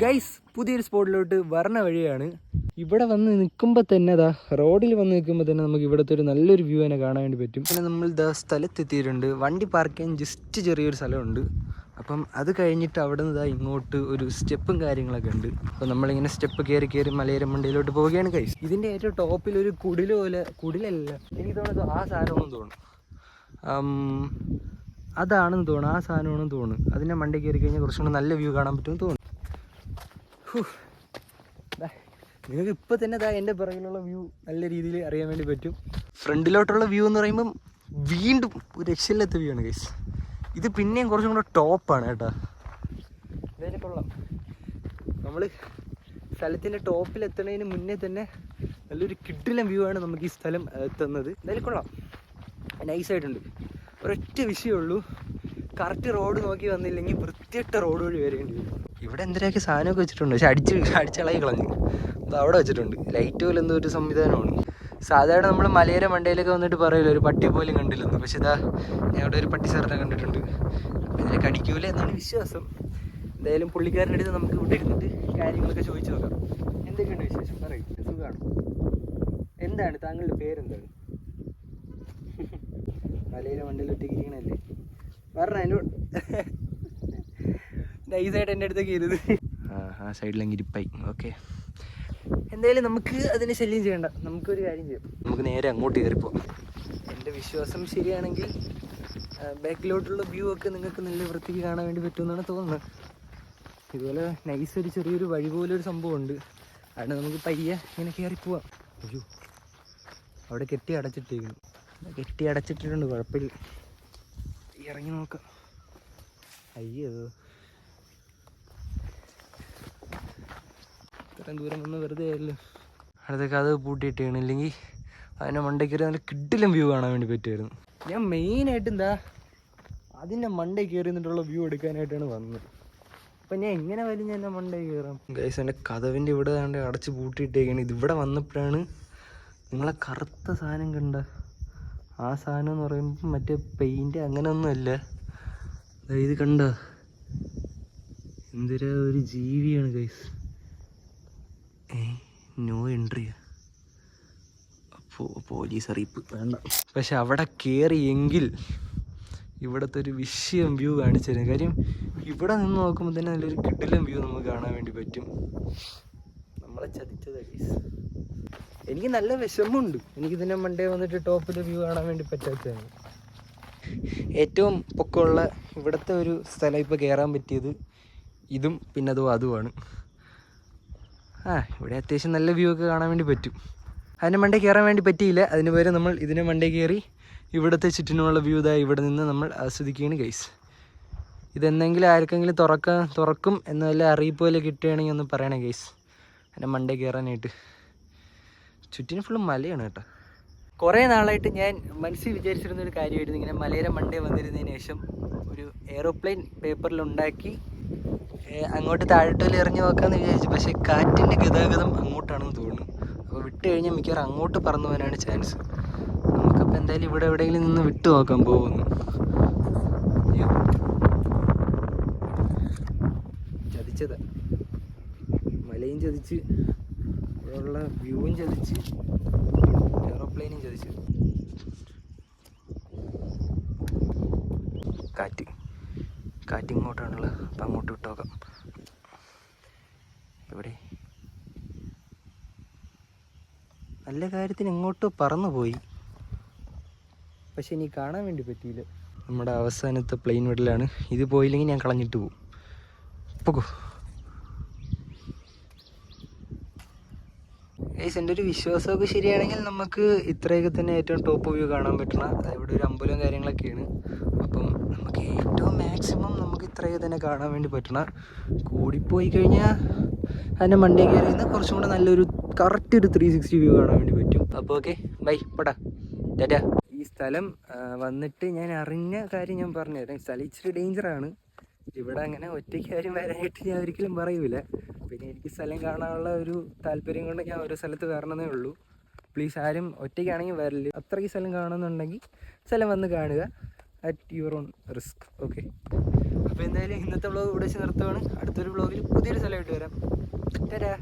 Guys പുതിയൊരു സ്പോട്ടിലോട്ട് വരണ വഴിയാണ്. ഇവിടെ വന്ന് നിൽക്കുമ്പോൾ തന്നെ അതാ റോഡിൽ വന്ന് നിൽക്കുമ്പോൾ തന്നെ നമുക്ക് ഇവിടുത്തെ ഒരു നല്ലൊരു വ്യൂ തന്നെ കാണാൻ വേണ്ടി പറ്റും. പിന്നെ നമ്മൾ ഇതാ സ്ഥലത്തെത്തിയിട്ടുണ്ട്. വണ്ടി പാർക്ക് ചെയ്യാൻ ജസ്റ്റ് ചെറിയൊരു സ്ഥലമുണ്ട്. അപ്പം അത് കഴിഞ്ഞിട്ട് അവിടെ നിന്ന് ഇതാ ഇങ്ങോട്ട് ഒരു സ്റ്റെപ്പും കാര്യങ്ങളൊക്കെ ഉണ്ട്. അപ്പം നമ്മളിങ്ങനെ സ്റ്റെപ്പ് കയറി കയറി മലയര മണ്ടയിലോട്ട് പോവുകയാണ് കൈസ് ഇതിന്റെ ഏറ്റവും ടോപ്പിൽ ഒരു കുടിൽ പോലെ കുടിലല്ല. എനിക്ക് തോന്നുന്നത് ആ സാധനമൊന്നും തോന്നുന്നു. അതാണെന്ന് തോന്നുന്നു ആ സാധനമാണെന്ന് തോന്നുന്നു. അതിന്റെ മണ്ടി കയറി കഴിഞ്ഞാൽ കുറച്ചും കൂടെ നല്ല വ്യൂ കാണാൻ പറ്റുമെന്ന് തോന്നുന്നു. ദാ, നിങ്ങൾക്ക് ഇപ്പോൾ തന്നെ ദാ എന്റെ പിറകിലുള്ള വ്യൂ നല്ല രീതിയിൽ അറിയാൻ വേണ്ടി പറ്റും. ഫ്രണ്ടിലോട്ടുള്ള വ്യൂ എന്ന് പറയുമ്പം വീണ്ടും ഒരു രക്ഷയില്ലാത്ത വ്യൂ ആണ് ഗൈസ് ഇത് പിന്നെയും കുറച്ചും കൂടെ ടോപ്പാണ് കേട്ടോ. ഇതായാലും കൊള്ളാം. നമ്മൾ സ്ഥലത്തിന്റെ ടോപ്പിൽ എത്തുന്നതിന് മുന്നേ തന്നെ നല്ലൊരു കിഡിലം വ്യൂ ആണ് നമുക്ക് ഈ സ്ഥലം എത്തുന്നത് എന്തായാലും കൊള്ളാം. നൈസായിട്ടുണ്ട് ഒരൊറ്റ വിഷയമുള്ളൂ കറക്റ്റ് റോഡ് നോക്കി വന്നില്ലെങ്കിൽ വൃത്തിയിട്ട റോഡ് വഴി വരേണ്ടി വരും. ഇവിടെ എന്തിനൊക്കെ സാധനമൊക്കെ വെച്ചിട്ടുണ്ട്? പക്ഷെ അടിച്ച് അടിച്ചളകി കളഞ്ഞു. അപ്പോൾ അവിടെ വെച്ചിട്ടുണ്ട്. ലൈറ്റ് പോലെ എന്തോ ഒരു സംവിധാനമാണ്. സാധാരണ നമ്മൾ മലയര മണ്ടയിലൊക്കെ വന്നിട്ട് പറയില്ല ഒരു പട്ടി പോലും കണ്ടില്ലെന്ന്. പക്ഷെ ഇതാ ഞാൻ അവിടെ ഒരു പട്ടി സാറിനെ കണ്ടിട്ടുണ്ട്. അപ്പം ഇതിനെ കടിക്കൂല എന്നാണ് വിശ്വാസം. എന്തായാലും പുള്ളിക്കാരന്റെ അടുത്ത് നമുക്ക് ഇവിടെ ഇരുന്നിട്ട് കാര്യങ്ങളൊക്കെ ചോദിച്ചു നോക്കാം. എന്തൊക്കെയുണ്ട് വിശേഷം? പറയും. സുഖമാണ് എന്താണ്? താങ്കളുടെ പേരെന്താണ്? മലയിലെ മണ്ടയിൽ ഒറ്റയ്ക്ക് ഇരിക്കണല്ലേ പറഞ്ഞ. എന്നോട് സൈഡ് എന്റെ അടുത്തേക്ക് ഇരുത് ആ സൈഡിലെങ്കിൽ ഇരിപ്പായി. ഓക്കെ. എന്തായാലും നമുക്ക് അതിനെ ശല്യം ചെയ്യണ്ട. നമുക്കൊരു കാര്യം ചെയ്യാം. നമുക്ക് നേരെ അങ്ങോട്ട് കയറിപ്പോവാം എന്റെ വിശ്വാസം ശരിയാണെങ്കിൽ ബാക്കിലോട്ടുള്ള വ്യൂ ഒക്കെ നിങ്ങൾക്ക് നല്ല വൃത്തിക്ക് കാണാൻ വേണ്ടി പറ്റുമെന്നാണ് തോന്നുന്നത്. ഇതുപോലെ നൈസ് ഒരു ചെറിയൊരു വഴി പോലെ ഒരു സംഭവം ഉണ്ട് അവിടെ നമുക്ക് പയ്യെ ഇങ്ങനെ കയറി പോവാം. അയ്യോ. അവിടെ കെട്ടി അടച്ചിട്ടിരിക്കുന്നു കെട്ടി അടച്ചിട്ടിട്ടുണ്ട് കുഴപ്പമില്ല. ഇറങ്ങി നോക്കാം. അയ്യോ. ഇത്രയും ദൂരം വന്ന് വെറുതെ ആയല്ലോ. അടുത്തൊക്കെ അത് പൂട്ടിയിട്ടാണ് ഇല്ലെങ്കിൽ അതിന്റെ മണ്ടയ്ക്ക് നല്ല കിഡിലും വ്യൂ കാണാൻ വേണ്ടി പറ്റുമായിരുന്നു ഞാൻ മെയിനായിട്ട് എന്താ അതിന്റെ മണ്ടയിൽ കയറി നിന്നിട്ടുള്ള വ്യൂ എടുക്കാനായിട്ടാണ് വന്നത്. അപ്പം ഞാൻ എങ്ങനെ വരും ഞാൻ എന്റെ മണ്ടയിൽ കയറാം ഗൈസ് എന്റെ കഥവിന്റെ ഇവിടെ കണ്ട് അടച്ച് പൂട്ടിയിട്ടേക്കാണ്. ഇതിവിടെ വന്നപ്പോഴാണ് നിങ്ങളെ കറുത്ത സാധനം കണ്ട. ആ സാധനം എന്ന് പറയുമ്പോൾ മറ്റേ പെയിന്റ് അങ്ങനെയൊന്നുമല്ല ഇത് കണ്ട. എന്തൊരു ഒരു ജീവിയാണ് ഗൈസ് നോ എൻട്രിയാ അപ്പോൾ പോലീസ് അറിയിപ്പ്. വേണ്ട. പക്ഷെ അവിടെ കയറിയെങ്കിൽ ഇവിടുത്തെ ഒരു വിഷയം വ്യൂ കാണിച്ചു തരും കാര്യം ഇവിടെ നിന്ന് നോക്കുമ്പോൾ തന്നെ നല്ലൊരു കിഡിലും വ്യൂ നമുക്ക് കാണാൻ വേണ്ടി പറ്റും. നമ്മളെ ചതിച്ചത് എനിക്ക് നല്ല വിഷമമുണ്ട്. എനിക്ക് ഇതിന്റെ മണ്ടേ വന്നിട്ട് ടോപ്പിൽ വ്യൂ കാണാൻ വേണ്ടി പറ്റാത്തതാണ്. ഏറ്റവും പൊക്കമുള്ള ഇവിടുത്തെ ഒരു സ്ഥലം ഇപ്പോൾ കയറാൻ പറ്റിയത് ഇതും പിന്നെ അതും അതുമാണ്. ആ ഇവിടെ അത്യാവശ്യം നല്ല വ്യൂ ഒക്കെ കാണാൻ വേണ്ടി പറ്റും. അതിന്റെ മണ്ടേ കയറാൻ വേണ്ടി പറ്റിയില്ല. അതിന് പകരം നമ്മൾ ഇതിന്റെ മണ്ടേ കയറി ഇവിടുത്തെ ചുറ്റിനുമുള്ള വ്യൂ ഇതായി ഇവിടെ നിന്ന് നമ്മൾ ആസ്വദിക്കുകയാണ് ഗൈസ് ഇതെന്തെങ്കിലും ആർക്കെങ്കിലും തുറക്കാൻ തുറക്കും എന്ന് വല്ല അറിയിപ്പ് പോലെ കിട്ടുകയാണെങ്കിൽ ഒന്ന് പറയണേ ഗൈസ് അതിന്റെ മണ്ടേ കയറാനായിട്ട് ചുറ്റിന് ഫുള്ള് മലയാണ് കേട്ടോ. കുറേ നാളായിട്ട് ഞാൻ മനസ്സിൽ വിചാരിച്ചിരുന്ന ഒരു കാര്യമായിരുന്നു. ഇങ്ങനെ മലയുടെ മണ്ടേ വന്നിരുന്നതിന് ശേഷം ഒരു എയ്റോപ്ലെയിൻ ഏഹ് അങ്ങോട്ട് താഴോട്ടിൽ എറിഞ്ഞു നോക്കാമെന്ന് വിചാരിച്ചു. പക്ഷേ കാറ്റിന്റെ ഗതാഗതം അങ്ങോട്ടാണെന്ന് തോന്നുന്നു. അപ്പോൾ വിട്ടു കഴിഞ്ഞാൽ മിക്കവാറും അങ്ങോട്ട് പറന്നു പോകാനാണ് ചാൻസ് നമുക്കപ്പോൾ എന്തായാലും ഇവിടെ എവിടെയെങ്കിലും നിന്ന് വിട്ടു നോക്കാൻ പോകുന്നു. ചതിച്ചതാ. മലയും ചതിച്ച് ഇവിടെയുള്ള വ്യൂവും ചതിച്ച് എയറോപ്ലെയിനും ചതിച്ച്. കാറ്റ്. കാറ്റ് ഇങ്ങോട്ടാണുള്ളത് അപ്പം അങ്ങോട്ട് വിട്ടോക്കാം. എവിടെ? നല്ല കാര്യത്തിന് ഇങ്ങോട്ട് പറന്നു പോയി പക്ഷെ ഇനി കാണാൻ വേണ്ടി പറ്റിയില്ല. നമ്മുടെ അവസാനത്തെ പ്ലെയിൻ വിടലാണ്. ഇത് പോയില്ലെങ്കിൽ ഞാൻ കളഞ്ഞിട്ട് പോകും പോകൂ. ഗൈസ് എന്റെ ഒരു വിശ്വാസമൊക്കെ ശരിയാണെങ്കിൽ നമുക്ക് ഇത്രയൊക്കെ തന്നെ ഏറ്റവും ടോപ്പ് വ്യൂ കാണാൻ പറ്റണം ഇവിടെ ഒരു അമ്പലവും കാര്യങ്ങളൊക്കെയാണ് അപ്പം നമുക്ക് ഏറ്റവും മാക്സിമം നമുക്ക് തന്നെ കാണാൻ വേണ്ടി പറ്റണ. കൂടിപ്പോയി കഴിഞ്ഞാൽ അതിന്റെ മണ്ടേ കയറി നിന്ന് കുറച്ചും കൂടെ നല്ലൊരു കറക്റ്റ് ഒരു ത്രീ സിക്സ്റ്റി വ്യൂ കാണാൻ വേണ്ടി പറ്റും. അപ്പോൾ ഓക്കെ ബൈ പടാ. ടാറ്റാ. ഈ സ്ഥലം വന്നിട്ട് ഞാൻ അറിഞ്ഞ കാര്യം ഞാൻ പറഞ്ഞുതരാം. സ്ഥലം ഇച്ചിരി ഡേഞ്ചറാണ് ഇവിടെ അങ്ങനെ ഒറ്റയ്ക്ക് ആരും വരാനായിട്ട് ഞാൻ ഒരിക്കലും പറയൂല. പിന്നെ എനിക്ക് സ്ഥലം കാണാനുള്ള ഒരു താല്പര്യം കൊണ്ട് ഞാൻ ഓരോ സ്ഥലത്ത് വരണമെന്നേ ഉള്ളൂ. പ്ലീസ് ആരും ഒറ്റയ്ക്കാണെങ്കിൽ വരില്ല അത്രയ്ക്ക് സ്ഥലം കാണുന്നുണ്ടെങ്കിൽ സ്ഥലം വന്ന് കാണുക. At your own risk okay അപ്പോൾ എന്തായാലും ഇന്നത്തെ വ്ളോഗ് ഇവിടെ വെച്ച് നിർത്തുകയാണ് അടുത്തൊരു വ്ളോഗിൽ പുതിയൊരു സ്ഥലമായിട്ട് വരാം. തരാ